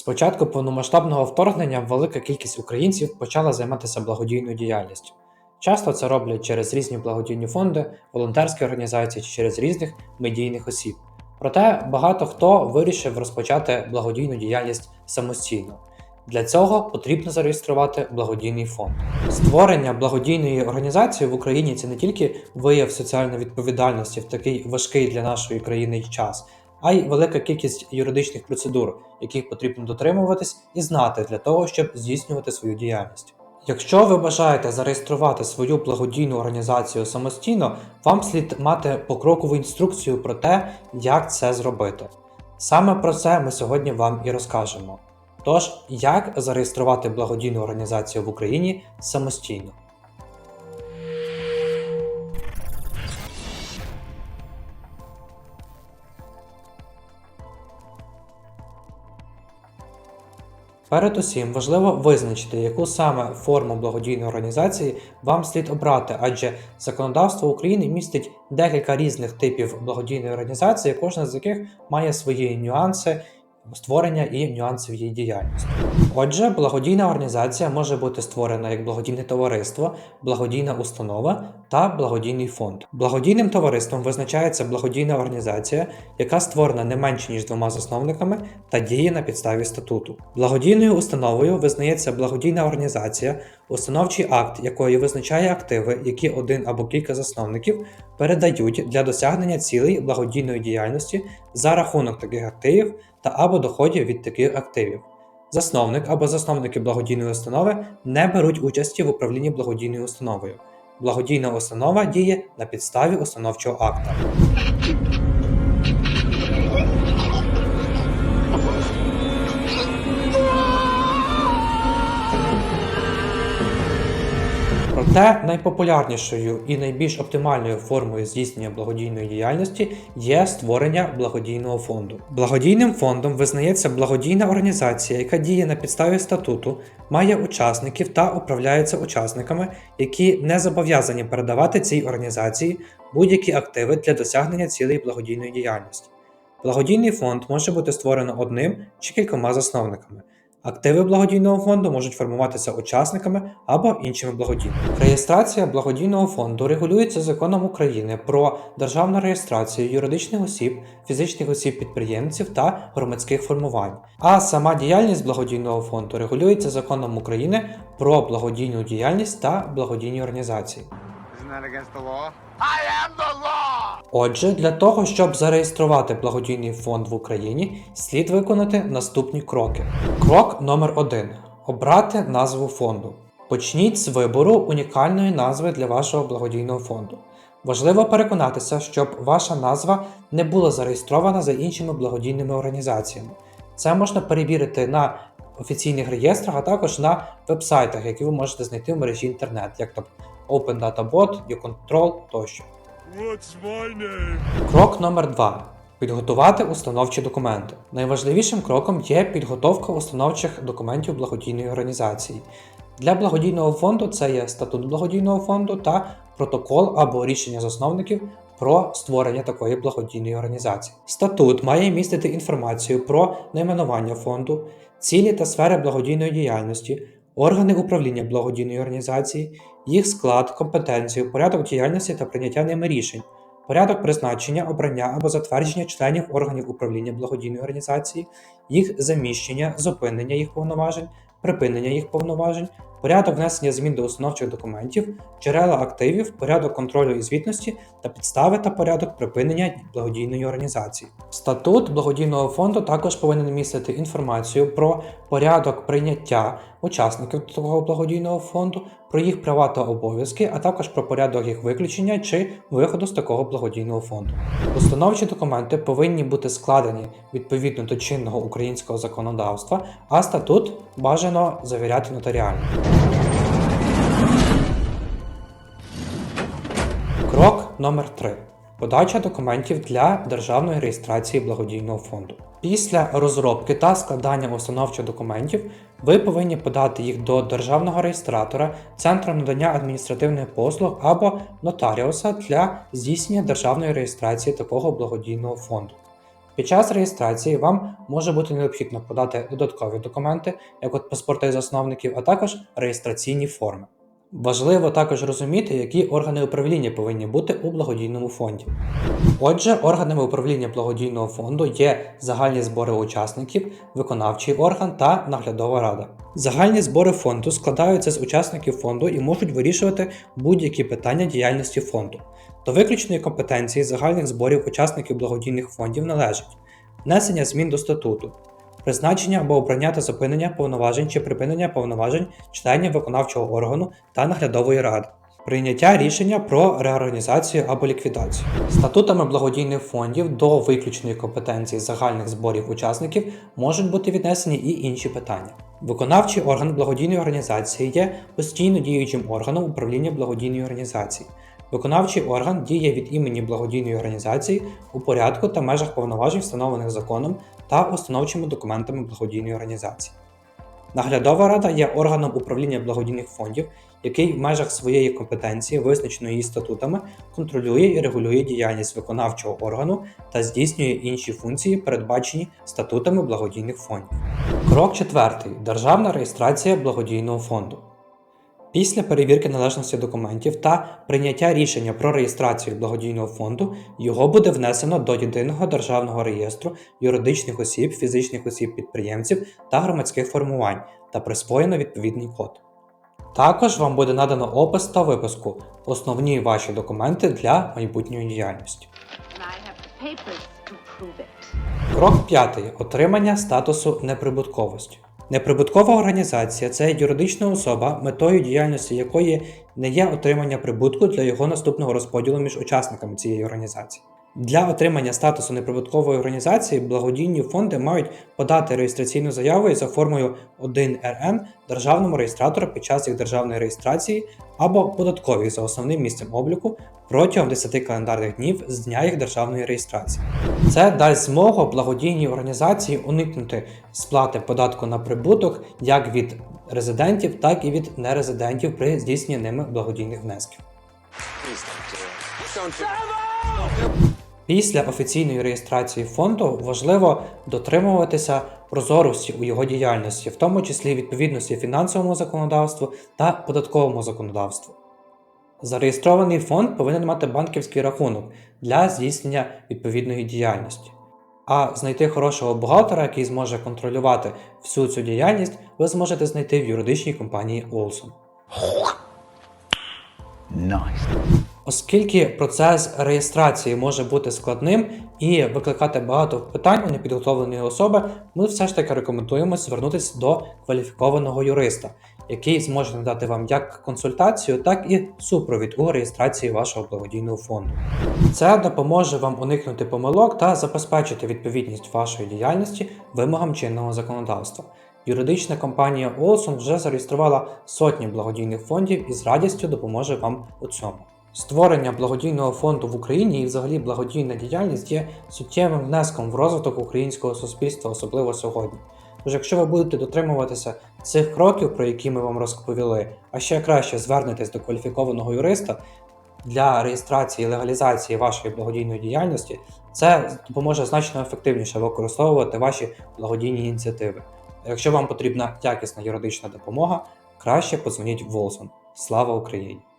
З початку повномасштабного вторгнення велика кількість українців почала займатися благодійною діяльністю. Часто це роблять через різні благодійні фонди, волонтерські організації чи через різних медійних осіб. Проте багато хто вирішив розпочати благодійну діяльність самостійно. Для цього потрібно зареєструвати благодійний фонд. Створення благодійної організації в Україні це не тільки вияв соціальної відповідальності в такий важкий для нашої країни час, а й велика кількість юридичних процедур, яких потрібно дотримуватись і знати для того, щоб здійснювати свою діяльність. Якщо ви бажаєте зареєструвати свою благодійну організацію самостійно, вам слід мати покрокову інструкцію про те, як це зробити. Саме про це ми сьогодні вам і розкажемо. Тож, як зареєструвати благодійну організацію в Україні самостійно? Перед усім важливо визначити, яку саме форму благодійної організації вам слід обрати, адже законодавство України містить декілька різних типів благодійної організації, кожна з яких має свої нюанси створення і нюанси в її діяльності. Отже, благодійна організація може бути створена як благодійне товариство, благодійна установа та благодійний фонд. Благодійним товариством визначається благодійна організація, яка створена не менше ніж двома засновниками та діє на підставі статуту. Благодійною установою визнається благодійна організація, установчий акт якої визначає активи, які один або кілька засновників передають для досягнення цілей благодійної діяльності за рахунок таких активів та або доходів від таких активів. Засновник або засновники благодійної установи не беруть участі в управлінні благодійною установою. Благодійна установа діє на підставі установчого акта. Проте найпопулярнішою і найбільш оптимальною формою здійснення благодійної діяльності є створення благодійного фонду. Благодійним фондом визнається благодійна організація, яка діє на підставі статуту, має учасників та управляється учасниками, які не зобов'язані передавати цій організації будь-які активи для досягнення цілей благодійної діяльності. Благодійний фонд може бути створено одним чи кількома засновниками. Активи благодійного фонду можуть формуватися учасниками або іншими благодійними. Реєстрація благодійного фонду регулюється законом України про державну реєстрацію юридичних осіб, фізичних осіб-підприємців та громадських формувань. А сама діяльність благодійного фонду регулюється законом України про благодійну діяльність та благодійні організації. Isn't that against the law? I am the law! Отже, для того, щоб зареєструвати благодійний фонд в Україні, слід виконати наступні кроки. Крок номер 1 Обрати назву фонду. Почніть з вибору унікальної назви для вашого благодійного фонду. Важливо переконатися, щоб ваша назва не була зареєстрована за іншими благодійними організаціями. Це можна перевірити на офіційних реєстрах, а також на вебсайтах, які ви можете знайти в мережі інтернет, як то Open Data Bot, YouControl тощо. What's my name? Крок номер 2 Підготувати установчі документи. Найважливішим кроком є підготовка установчих документів благодійної організації. Для благодійного фонду це є статут благодійного фонду та протокол або рішення засновників про створення такої благодійної організації. Статут має містити інформацію про найменування фонду, цілі та сфери благодійної діяльності, органи управління благодійної організації, їх склад, компетенцію, порядок діяльності та прийняття ними рішень, порядок призначення, обрання або затвердження членів органів управління благодійної організації, їх заміщення, зупинення їх повноважень, припинення їх повноважень, порядок внесення змін до установчих документів, джерела активів, порядок контролю і звітності та підстави та порядок припинення благодійної організації. Статут благодійного фонду також повинен містити інформацію про порядок прийняття учасників такого благодійного фонду, про їх права та обов'язки, а також про порядок їх виключення чи виходу з такого благодійного фонду. Установчі документи повинні бути складені відповідно до чинного українського законодавства, а статут бажано завіряти нотаріально. Номер 3 Подача документів для державної реєстрації благодійного фонду. Після розробки та складання установчих документів ви повинні подати їх до державного реєстратора, центру надання адміністративних послуг або нотаріуса для здійснення державної реєстрації такого благодійного фонду. Під час реєстрації вам може бути необхідно подати додаткові документи, як от паспорти засновників, а також реєстраційні форми. Важливо також розуміти, які органи управління повинні бути у благодійному фонді. Отже, органами управління благодійного фонду є загальні збори учасників, виконавчий орган та наглядова рада. Загальні збори фонду складаються з учасників фонду і можуть вирішувати будь-які питання діяльності фонду. До виключної компетенції загальних зборів учасників благодійних фондів належить внесення змін до статуту, призначення або обрання та зупинення повноважень чи припинення повноважень членів виконавчого органу та наглядової ради. Прийняття рішення про реорганізацію або ліквідацію. Статутами благодійних фондів до виключної компетенції загальних зборів учасників можуть бути віднесені і інші питання. Виконавчий орган благодійної організації є постійно діючим органом управління благодійної організації. Виконавчий орган діє від імені благодійної організації у порядку та межах повноважень, встановлених законом та установчими документами благодійної організації. Наглядова рада є органом управління благодійних фондів, який в межах своєї компетенції, визначеної її статутами, контролює і регулює діяльність виконавчого органу та здійснює інші функції, передбачені статутами благодійних фондів. Крок четвертий. Державна реєстрація благодійного фонду. Після перевірки належності документів та прийняття рішення про реєстрацію благодійного фонду його буде внесено до єдиного державного реєстру юридичних осіб, фізичних осіб підприємців та громадських формувань та присвоєно відповідний код. Також вам буде надано опис та виписку, основні ваші документи для майбутньої діяльності. Крок п'ятий. Отримання статусу неприбутковості. Неприбуткова організація це юридична особа, метою діяльності якої не є отримання прибутку для його наступного розподілу між учасниками цієї організації. Для отримання статусу неприбуткової організації благодійні фонди мають подати реєстраційну заяву за формою 1РН державному реєстратору під час їх державної реєстрації або податковій за основним місцем обліку протягом 10 календарних днів з дня їх державної реєстрації. Це дасть змогу благодійній організації уникнути сплати податку на прибуток як від резидентів, так і від нерезидентів при здійсненні ними благодійних внесків. Після офіційної реєстрації фонду важливо дотримуватися прозорості у його діяльності, в тому числі відповідності фінансовому законодавству та податковому законодавству. Зареєстрований фонд повинен мати банківський рахунок для здійснення відповідної діяльності. А знайти хорошого бухгалтера, який зможе контролювати всю цю діяльність, ви зможете знайти в юридичній компанії Олсон. Оскільки процес реєстрації може бути складним і викликати багато питань у непідготовленої особи, ми все ж таки рекомендуємо звернутися до кваліфікованого юриста, який зможе надати вам як консультацію, так і супровід у реєстрації вашого благодійного фонду. Це допоможе вам уникнути помилок та забезпечити відповідність вашої діяльності вимогам чинного законодавства. Юридична компанія Олсон вже зареєструвала сотні благодійних фондів і з радістю допоможе вам у цьому. Створення благодійного фонду в Україні і взагалі благодійна діяльність є суттєвим внеском в розвиток українського суспільства, особливо сьогодні. Тож, якщо ви будете дотримуватися цих кроків, про які ми вам розповіли, а ще краще звернетесь до кваліфікованого юриста для реєстрації і легалізації вашої благодійної діяльності, це допоможе значно ефективніше використовувати ваші благодійні ініціативи. Якщо вам потрібна якісна юридична допомога, краще подзвоніть в Волсон. Слава Україні!